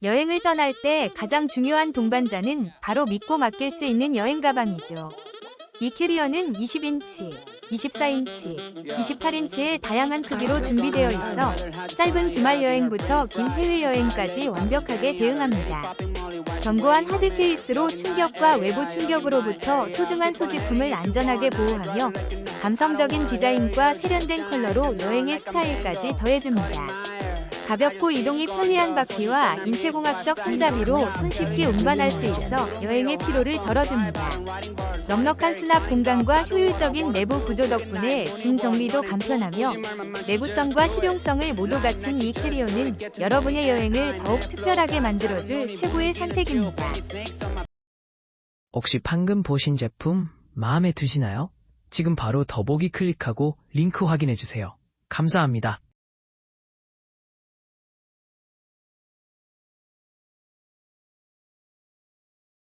여행을 떠날 때 가장 중요한 동반자는 바로 믿고 맡길 수 있는 여행 가방이죠. 이 캐리어는 20인치, 24인치, 28인치의 다양한 크기로 준비되어 있어 짧은 주말 여행부터 긴 해외 여행까지 완벽하게 대응합니다. 견고한 하드 케이스로 충격과 외부 충격으로부터 소중한 소지품을 안전하게 보호하며 감성적인 디자인과 세련된 컬러로 여행의 스타일까지 더해줍니다. 가볍고 이동이 편리한 바퀴와 인체공학적 손잡이로 손쉽게 운반할 수 있어 여행의 피로를 덜어줍니다. 넉넉한 수납 공간과 효율적인 내부 구조 덕분에 짐 정리도 간편하며 내구성과 실용성을 모두 갖춘 이 캐리어는 여러분의 여행을 더욱 특별하게 만들어줄 최고의 선택입니다. 혹시 방금 보신 제품 마음에 드시나요? 지금 바로 더보기 클릭하고 링크 확인해주세요. 감사합니다.